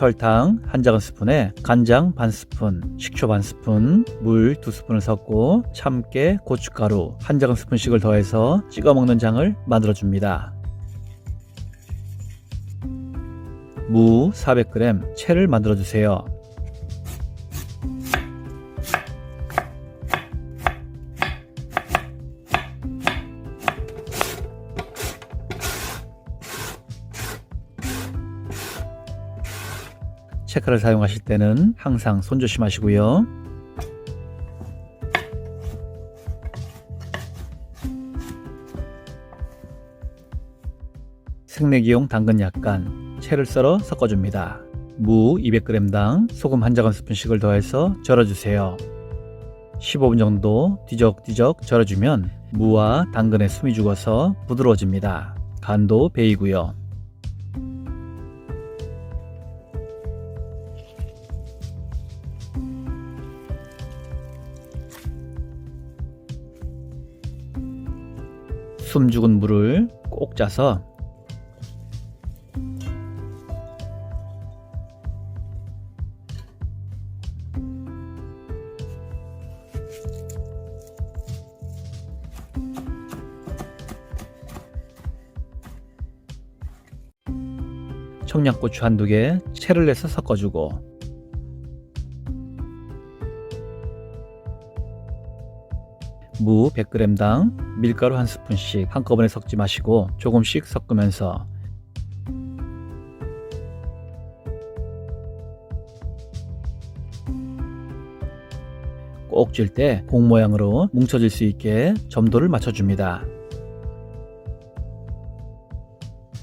설탕 한 작은 스푼에 간장 반 스푼, 식초 반 스푼, 물 두 스푼을 섞고 참깨, 고춧가루 한 작은 스푼씩을 더해서 찍어 먹는 장을 만들어 줍니다. 무 400g 채를 만들어 주세요. 체크를 사용하실 때는 항상 손 조심하시고요. 생내기용 당근 약간 채를 썰어 섞어줍니다. 무 200g당 소금 한 작은 스푼씩을 더해서 절여주세요. 15분 정도 뒤적뒤적 절여주면 무와 당근의 숨이 죽어서 부드러워집니다. 간도 배이고요. 숨 죽은 물을 꼭 짜서 청양고추 한두 개 채를 내서 섞어주고 무 100g당 밀가루 한 스푼씩 한꺼번에 섞지 마시고 조금씩 섞으면서 꼭 질 때 공 모양으로 뭉쳐질 수 있게 점도를 맞춰줍니다.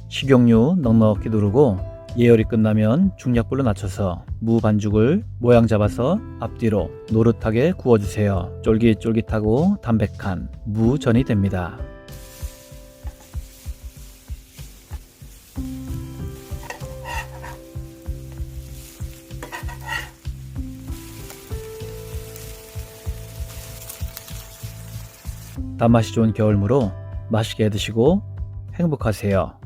식용유 넉넉히 두르고 예열이 끝나면 중약불로 낮춰서 무 반죽을 모양 잡아서 앞뒤로 노릇하게 구워주세요. 쫄깃쫄깃하고 담백한 무전이 됩니다. 단맛이 좋은 겨울무로 맛있게 드시고 행복하세요.